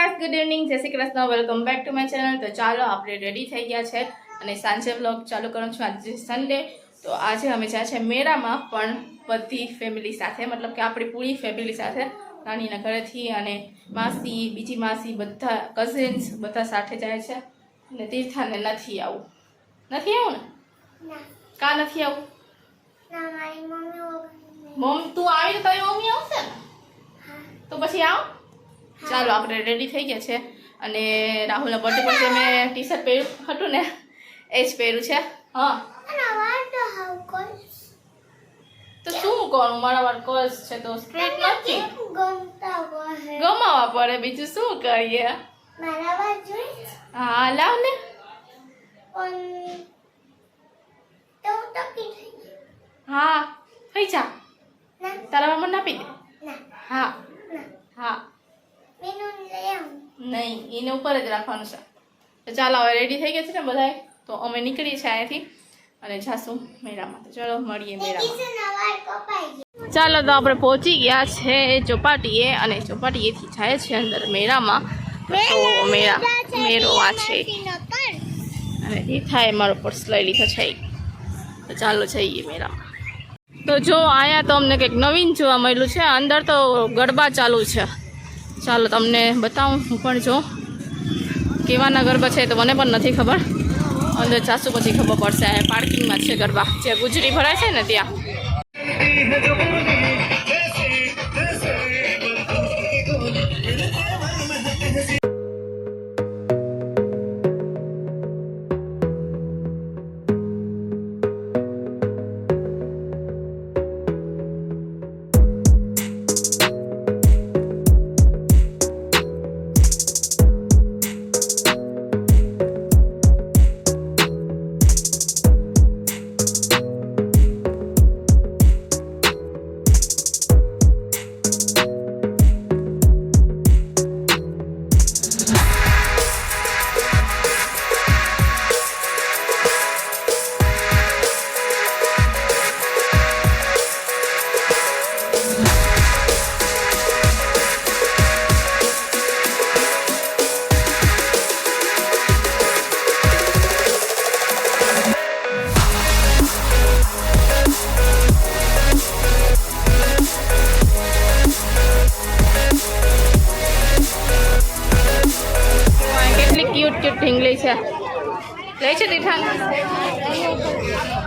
Guys good evening જય Shri Krishna. Welcome back to my channel તો ચાલો આપણે રેડી થઈ ગયા છે અને સાંજે બ્લોગ ચાલુ કરું છું. આજે સન્ડે તો આજે અમે જ્યાં છે મેળામાં પણ બધી ફેમિલી સાથે મતલબ કે આપણી પૂરી ફેમિલી સાથે નાનીના ઘરેથી અને માસી બીજી માસી બધા કઝિન્સ બધા સાથે જાય છે. અને તીર્થાને નથી આવું. નથી આવું ને? કા નથી આવું? મમ તું આવી તો તારી મમ્મી આવશે ને? તો પછી આવ. ચાલો આપણે રેડી થઈ ગયા છે. અને રાહુલના બર્થડે પર જે મેં ટી શર્ટ પહેર્યું હતું ને એ જ પહેર્યું છે. હા. તો કોલ્સ શું કરું મારા વાર કર્લ્સ છે તો સ્ટ્રેટ નથી? ગમાવા પડે બીજું શું કરીએ? હા લાવ ને. હા થઈ જા. તારા મામા આપી દે. હા. હા. નહીં એને ઉપર જ રાખવાનું છે. તો ચાલો હવે રેડી થઈ ગયા છે ને બધાય? તો અમે નીકળીએ છીએ અહીંયાથી અને જાશું મેળામાં તો ચલો મળીએ મેળામાં. ચાલો તો આપણે પહોંચી ગયા છે ચોપાટીએ અને ચોપાટીએથી જાય છે અંદર મેળામાં. તો મેળા મેળો આ છે. અને દેખાય મારો પર્સ લઈ લીધો છે. તો ચાલો જઈએ મેળામાં. તો જો અહીંયા તો અમને કંઈક નવીન જોવા મળ્યું છે. અંદર તો ગરબા ચાલુ છે. ચાલો તમને બતાવું હું પણ જો કેવાના ગરબા છે તો મને પણ નથી ખબર. અંદર જાસુ પછી ખબર પડશે પાર્કિંગમાં છે ગરબા. જે ગુજરી ભરાય છે ને ત્યાં. લે છે તીઠાન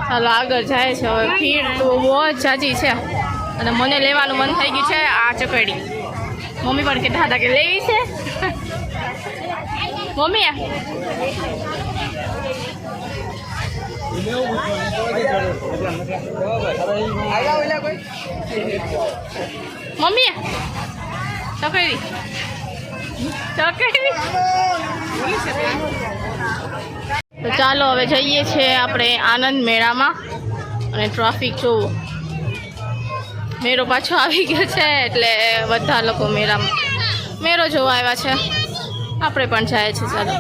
ચાલો આગળ જાય છે. હવે ભીડ તો બહુ જ જાજી છે. અને મને લેવાનું મન થઈ ગયું છે આ ચકડી મમ્મી પણ કહેતા હતા કે લેવી છે? મમ્મી મમ્મી ચકડી ચકડી તો ચાલો હવે જઈએ છીએ આપણે આનંદ મેળામાં. અને ટ્રાફિક જોવો મેળો પાછો આવી ગયો છે એટલે બધા લોકો મેળામાં મેળો જોવા આવ્યા છે. આપણે પણ જાય છે ચાલો.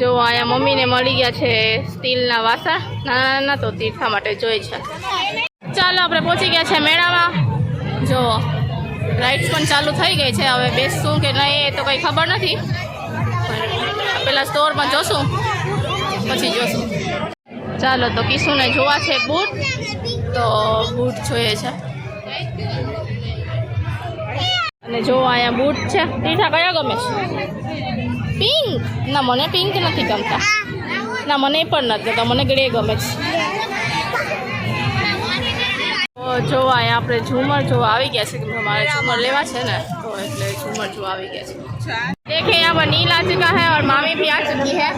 જો અહીંયા મમ્મીને મળી ગયા છે સ્ટીલના વાસણ. નાના નાના તો તીર્થા માટે જોઈ છે. ચાલો આપણે પહોંચી ગયા છે મેળામાં. જો રાઇડ્સ પણ ચાલુ થઈ ગઈ છે. હવે બેસશું કે નહીં એ તો કંઈ ખબર નથી. પહેલાં સ્ટોરમાં જોશું. પછી જોશું. ચાલો, તો કિશુને જોવા છે બૂટ. તો બૂટ જોઈએ છે. અને જો અહીંયા બૂટ છે. તીઠા કયા ગમે છે? પિંક. ના, મને પિંક નથી ગમતા. ના, મને પણ નથી ગમતા. મને ગ્રે ગમે છે. તો જો અહીંયા આપણે ઝુમર જોવા આવી ગયા છે. કે મારે ઝુમર લેવા છે ને? તો એટલે ઝુમર જોવા આવી ગયા છે. देखे यहाँ पर नील आ चुका है और मामी भी आ चुकी है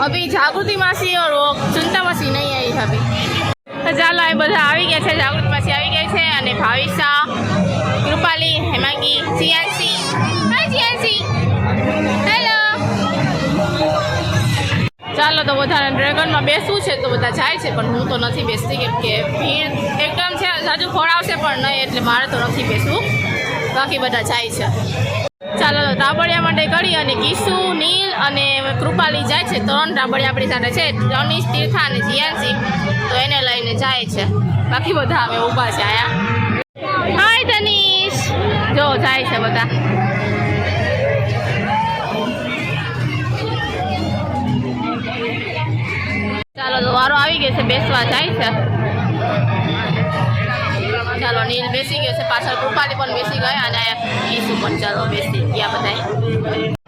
अभी जागृति मासी और वो चुनता मासी नहीं आई है अभी તો ચાલો એ બધા આવી ગયા છે જાગૃતિ માસી આવી ગઈ છે અને ભાવિશા કૃપાલી હેમાંગી જીયાસી હાય જીયાસી હેલો ચાલો તો બધાને ડ્રેગનમાં બેસવું છે તો બધા જાય છે પણ હું તો નથી બેસતી કેમ કે ભીડ એકદમ છે હજુ ખોડાવશે પણ નહીં એટલે મારે તો નથી બેસવું બાકી બધા જાય છે ચાલો તો માટે કરી અને કિસુ નીલ અને કૃપાલી જાય છે. ત્રણ ધાબળિયા આપણી સાથે છે. રનીશ તીર્થા અને જીયાનસી તો એને લઈને જાય છે. બાકી બધા અમે ઊભા છે આયા. હાય તનીશ જો, જાય છે બધા. ચાલો, તો વારો આવી ગયો છે. બેસવા જાય છે. ચાલો નીલ બેસી ગયો છે, પાછળ કૃપાલી પણ બેસી ગયા અને ઈસુ પણ ચાલો બેસી ગયા બધા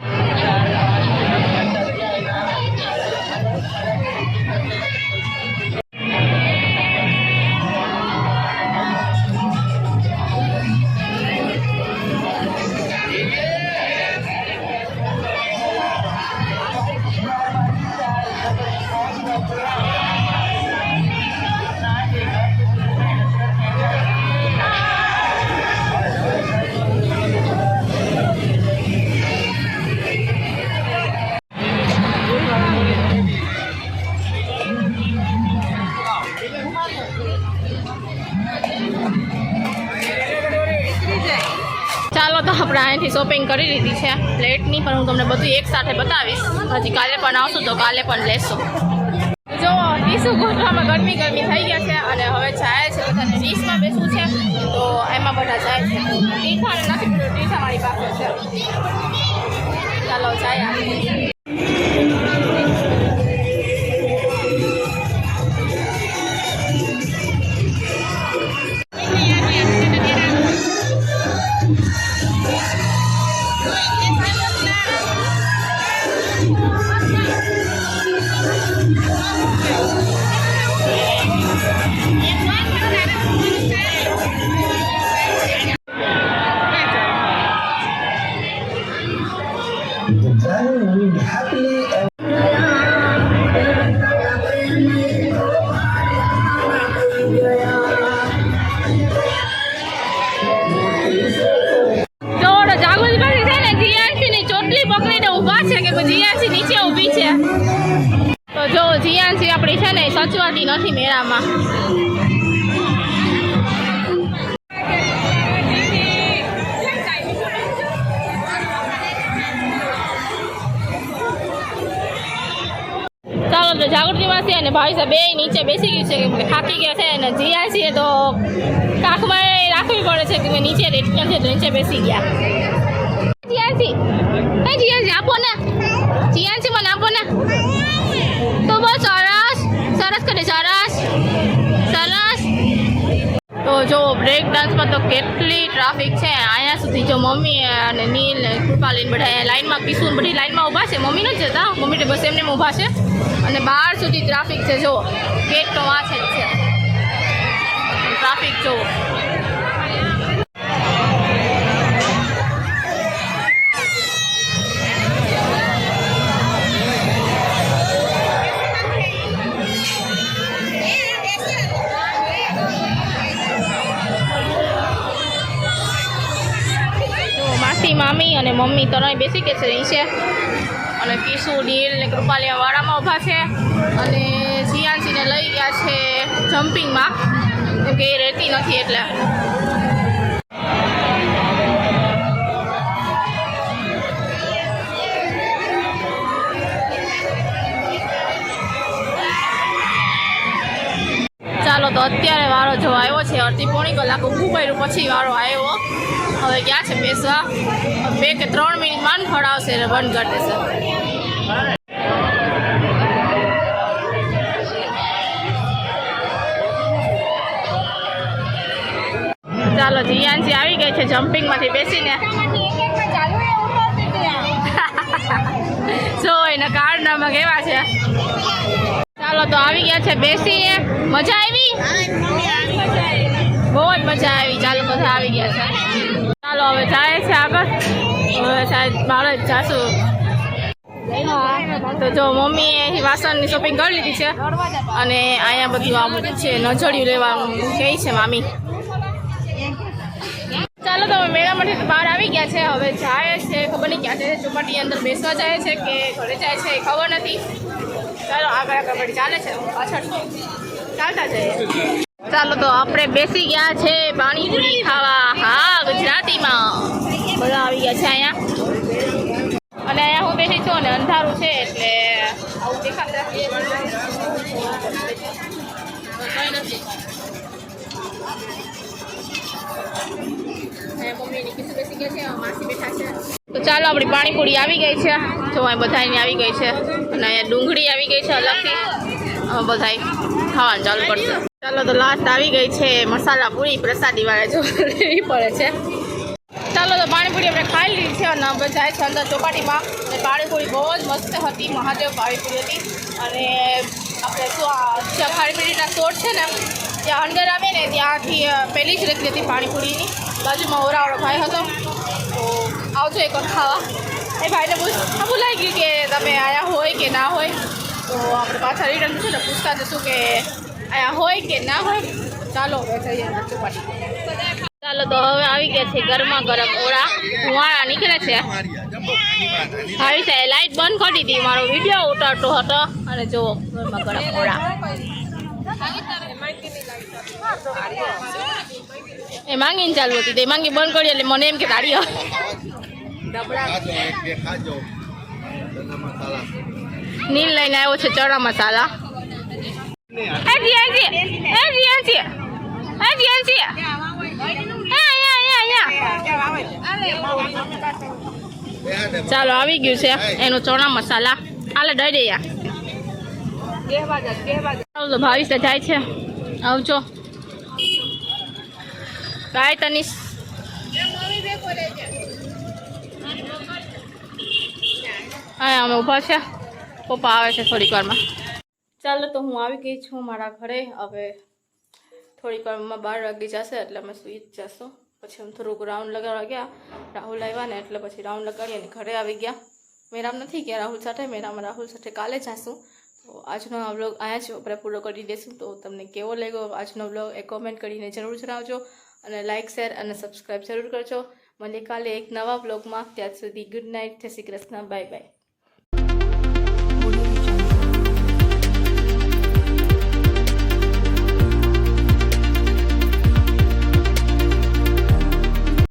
શોપિંગ કરી લીધી છે પ્લેટની, પણ હું તમને બધું એક સાથે બતાવીશ. હજી કાલે પણ આવશું તો કાલે પણ લેશો. જો ડીશુ ગોઠવામાં ગરમી ગરમી થઈ ગયા છે અને હવે જાય છે બધાને ડીશમાં બેસવું છે. તો એમાં બધા જાય છે. ટીઠા નથી ટીઠા મારી પાસે છે. ચાલો, જાય નથી મેળામાં. ચાલો તો જાગૃતિ માસી અને ભાઈ સાહેબ બે નીચે બેસી ગયું છે કે થાકી ગયા છે અને છીએ તો કાખમાં રાખવી પડે છે કે નીચે રેટકન છે તો નીચે બેસી ગયા. જીયાસી એ જીયાસી આપો ને. જીયાસી મને આપો ને. બ્રેક ડાન્સમાં તો કેટલી ટ્રાફિક છે. અહીંયા સુધી જો મમ્મી અને નીલ કૃપાલીન બધા લાઇનમાં લાઈનમાં બધી લાઇનમાં ઊભા છે. મમ્મી નથી જતા. મમ્મી બસ એમને ઊભા છે. અને બહાર સુધી ટ્રાફિક છે. જો તો આ છે. ટ્રાફિક જો અને મમ્મી ત્રણેય બેસી ગયા છે નીચે અને કિશુ નીલ ને કૃપાલિયા વાડામાં ઊભા છે. અને સિયાંશીને લઈ ગયા છે જમ્પિંગમાં. કેમ કે એ રહેતી નથી એટલે. ચાલો તો અત્યારે વારો જો આવ્યો છે, અડધી પોણી કલાક ઊભું કર્યું, પછી વારો આવ્યો. હવે ક્યાં છે બેસવા બે કે ત્રણ મિનિટમાં ફળ એટલે બંધ કરી દેશે. ચાલો જીયાનસી આવી ગઈ છે જમ્પિંગમાંથી બેસીને. જો એના કારનામાં કેવા છે? ચાલો તો આવી ગયા છે બેસીને મજા આવી. બહુ જ મજા આવી. ચાલો બધા આવી ગયા છે. ચાલો, હવે જાય છે આગળ. હવે સાહેબ બહાર જ તો જો મમ્મીએ વાસણની શોપિંગ કરી લીધી છે. અને અહીંયા બધું આ છે નજળિયું લેવાનું કહે છે મામી. ચાલો, તો મેળામાંથી તો બહાર આવી ગયા છે. હવે જાય છે, ખબર નહીં ક્યાં જાય છે, ચોપાટી અંદર બેસવા જાય છે કે ઘરે જાય છે ખબર નથી. ચાલો, આગળ આગળ ચાલે છે. પાછળ ચાલતા જઈએ. ચાલો તો આપણે બેસી ગયા છે પાણીપુરી ખાવા. હા, ગુજરાતીમાં. બધા આવી ગયા છે અહીંયા. અને અહીંયા હું બેસી છું ને અંધારું છે એટલે તો ચાલો, આપણી પાણીપુરી આવી ગઈ છે. જો, અહીં બધાની આવી ગઈ છે. અને અહીંયા ડુંગળી આવી ગઈ છે અલગથી. બધાય ખાવાનું ચાલુ કરશું. ચાલો તો લાસ્ટ આવી ગઈ છે મસાલા પૂરી, પ્રસાદી વાળા જો લેવી પડે છે. ચાલો તો પાણીપુરી આપણે ખાઈ લીધી છે અને આપણે જાય છે અંદર ચોપાટીમાં. અને પાણીપુરી બહુ જ મસ્ત હતી, મહાદેવ પાણીપુરી હતી. અને આપણે શું પાણીપુરીના સોટ છે ને, ત્યાં અંદર આવે ને, ત્યાંથી પહેલી જ રેતી હતી પાણીપુરીની. બાજુમાં ઓરાવાળો ભાઈ હતો. તો આવજો એક વાર ખાવા. એ ભાઈને પૂછ બોલાઈ ગયું કે તમે આવ્યા હોય કે ના હોય? તો આપણે પાછા રિટર્ન છે ને, પૂછતા જશું કે હોય કે ના હોય ચાલો ચાલો તો હવે આવી ગયા છે ગરમા ગરમ ઓળા. ધુવાળા નીકળે છે. આવી છે લાઈટ બંધ કરી દીધી. મારો વીડિયો ઉતારતો હતો. અને જુઓ ગરમા ગરમ ઓળા. એ માંગીને ચાલુ હતી. તે માંગી બંધ કરી એટલે મને એમ કે તાળી નીલ લઈને આવ્યો છે ચણા મસાલા. હજી હજી હજી હજી હજી હજી હા યા યા યા ચાલો, આવી ગયું છે એનું ચોણા મસાલા. હાલે, દઈ દે યાર. ચાલો તો ભાવીસ તો જાય છે. આવજો. કાય તનીશ હા અમે ઊભા છે. પપ્પા આવે છે થોડીક વારમાં. ચાલો તો હું આવી ગઈ છું મારા ઘરે. હવે થોડીક વારમાં બાર વાગી જશે એટલે અમે સુઈ જ જશું. પછી અમે થોડુંક રાઉન્ડ લગાડવા ગયા. રાહુલ આવ્યા ને એટલે પછી રાઉન્ડ લગાડી અને ઘરે આવી ગયા. મેરામ નથી ગયા રાહુલ સાથે. મેરામાં રાહુલ સાથે કાલે જાશું. તો આજનો આ વ્લોગ અહીંયા જ આપણે પૂરો કરી દઈશું તો તમને કેવો લાગ્યો આજનો વ્લોગ એ કોમેન્ટ કરીને જરૂર જણાવજો. અને લાઇક શેર અને સબસ્ક્રાઈબ જરૂર કરજો. મળીએ કાલે એક નવા વ્લોગમાં ત્યાં સુધી ગુડ નાઇટ જય શ્રી કૃષ્ણ. Bye bye